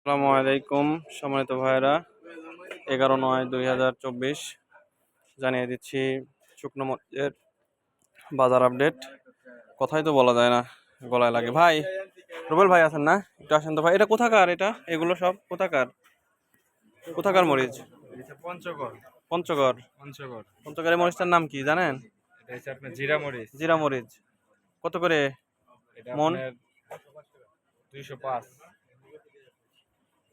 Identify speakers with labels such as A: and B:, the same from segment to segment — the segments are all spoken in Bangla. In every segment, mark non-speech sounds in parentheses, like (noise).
A: আসসালামু আলাইকুম সম্মানিত ভাইরা এগারো নয় দুই হাজার চব্বিশ। জানিয়ে দিচ্ছি শুকনো মরিচের বাজার আপডেট। কথাই তো বলা যায় না গলায় লাগে। ভাই রুবেল ভাই আছেন না? একটু আসেন তো ভাই। এটা কোথাকার এটা? এগুলো সব কোথাকার? কোথাকার মরিচ?
B: পঞ্চগড়।
A: পঞ্চগড়?
B: পঞ্চগড়।
A: পঞ্চগড়ের মরিচটার নাম কি জানেন?
B: জিরা মরিচ।
A: জিরা মরিচ। কত করে? মন?
B: দুইশো পাঁচ।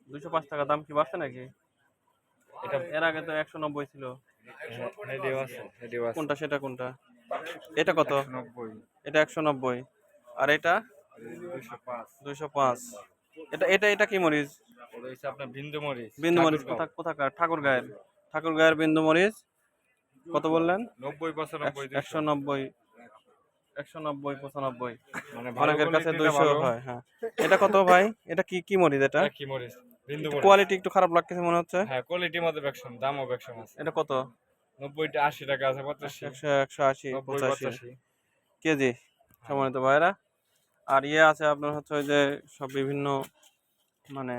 A: দুশো পাঁচ টাকা দাম কি বাড়ছে নাকি?
B: এটা
A: এর আগে তো একশো নব্বই ছিল।
B: আছে
A: কোনটা সেটা কোনটা? এটা কত? এটা একশো নব্বই। আর এটা?
B: দুইশো পাঁচ।
A: এটা এটা এটা কি মরিচ?
B: আপনার বিন্দু মরিচ
A: বিন্দু মরিচ কোথা কোথাকার? ঠাকুর গায়ের ঠাকুর গায়ের বিন্দু মরিচ। কত বললেন?
B: নব্বই পঁচানব্বই
A: একশো- নব্বই। একশো নব্বই পঁচানব্বই।
B: মানে
A: অনেকের কাছে দুইশো হয় হ্যাঁ। এটা কত ভাই? এটা কি কি মরিচ এটা
B: কি মরিচ?
A: কোয়ালিটি একটু খারাপ লাগতেছে মনে হচ্ছে।
B: হ্যাঁ কোয়ালিটি মধ্যে ভ্যাকশন দামও ভ্যাকশন আছে
A: এটা কত?
B: নব্বইটা আশি টাকা আছে পঁচাশি।
A: একশো একশো আশি পঁচাশি। কেজি সম্মানিত ভাইরা আর ইয়ে আছে আপনার হচ্ছে ওই যে সব বিভিন্ন মানে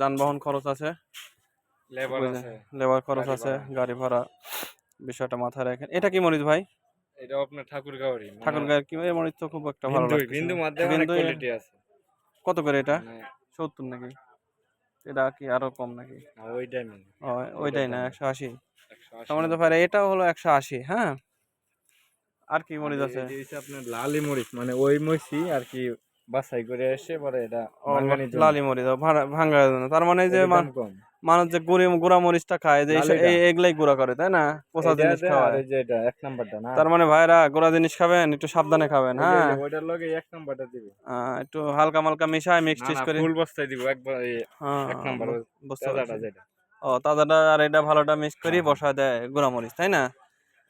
A: যানবাহন খরচ আছে।
B: লেবার আছে।
A: লেবার খরচ আছে গাড়ি ভাড়া বিষয়টা মাথায় রাখেন। এটা কি মরিচ ভাই?
B: এটাও আপনার ঠাকুরগাঁওরই। মানে
A: ঠাকুর গায়ের কি মরিচ তো খুব একটা ভালো
B: বিন্দু
A: না।
B: মধ্যে অনেক কোয়ালিটি আছে।
A: কত করে এটা?
B: মানে
A: সত্তর নাকি? এটা কি আরও কম নাকি?
B: ওইটাই
A: ওইটাই না একশো আশি।
B: একশো তো
A: সম্মানিত এটাও হলো একশো আশি হ্যাঁ? আর কি মরিচ আছে?
B: আপনার লালি মরিচ মানে ওই মরিচই আর কি বাছাই করে এসে পরে এটা
A: লালি মরিচ ও, ভাড়া- ভাঙা তার মানে যে
B: কম।
A: মানুষ যে গুড়ি গুড়া মরিচটা খায় যে এই-। এগুলাই গুড়া করে তাই না? পোষা জিনিস
B: আছে, আর
A: খাওয়ায়
B: এই যে এটা এক নাম্বারটা না?
A: তার মানে ভাইরা গুড়া জিনিস খাবেন একটু সাবধানে খাবেন হ্যাঁ?
B: ওইটার লগে এক নাম্বারটা দিবে।
A: একটু হালকা মালকা মিশায় মিক্স টিক্স করে।
B: ফুল বস্তায় দিব একবার
A: হ্যাঁ,
B: এক নাম্বার
A: বু- বুঝতে
B: যেটা।
A: ও তাজাটা আর এটা ভালোটা মিক্স করি
B: হ্যাঁ।
A: বসা দেয় গুড়া মরিচ তাই না?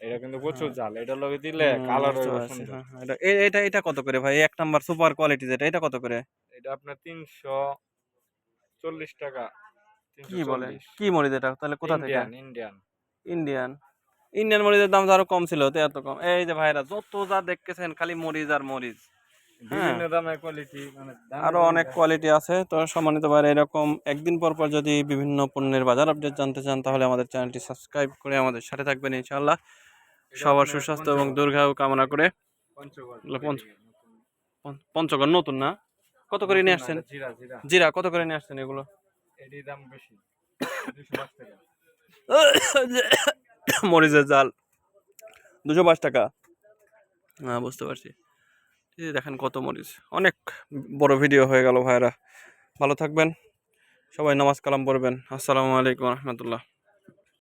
B: এটা কিন্তু প্রচুর জাল এটার লগে দিলে কালার
A: হ্যাঁ, হ্যাঁ, এটা- এটা এটা কত করে ভাই? এক নাম্বার সুপার কোয়ালিটি যেটা এটা কত করে?
B: এটা আপনার তিনশো চল্লিশ টাকা।
A: কি বলে? কি মরিচ এটা? তাহলে কোথা থেকে?
B: Indian Indian.
A: ইন্ডিয়ান। মরিচের দাম তো আরও কম ছিল তো এত কম। এই যে ভাইরা যত যা দেখতেছেন খালি মরিচ আর মরিচ।
B: বিভিন্ন দামের কোয়ালিটি মানে আরও
A: অনেক কোয়ালিটি আছে তো সম্মানিত ভাইরা এরকম একদিন পর পর যদি বিভিন্ন পণ্যের বাজার আপডেট জানতে চান তাহলে আমাদের চ্যানেলটি সাবস্ক্রাইব করে আমাদের সাথে থাকবেন ইনশাআল্লাহ। সবার সুস্বাস্থ্য এবং। দীর্ঘায়ু কামনা করে।
B: পঞ্চগড় নতুন।
A: না? কত করে নিয়ে আসছেন?
B: জিরা
A: কত করে নিয়ে আসছেন এগুলো? (coughs) মরিচের জাল দুশো পাঁচ টাকা। হ্যাঁ বুঝতে পারছি। এই দেখেন কত মরিচ। অনেক বড় ভিডিও হয়ে গেল ভাইরা ভালো থাকবেন। সবাই নামাজ কালাম পড়বেন। আসসালামু আলাইকুম রহমতুল্লাহ।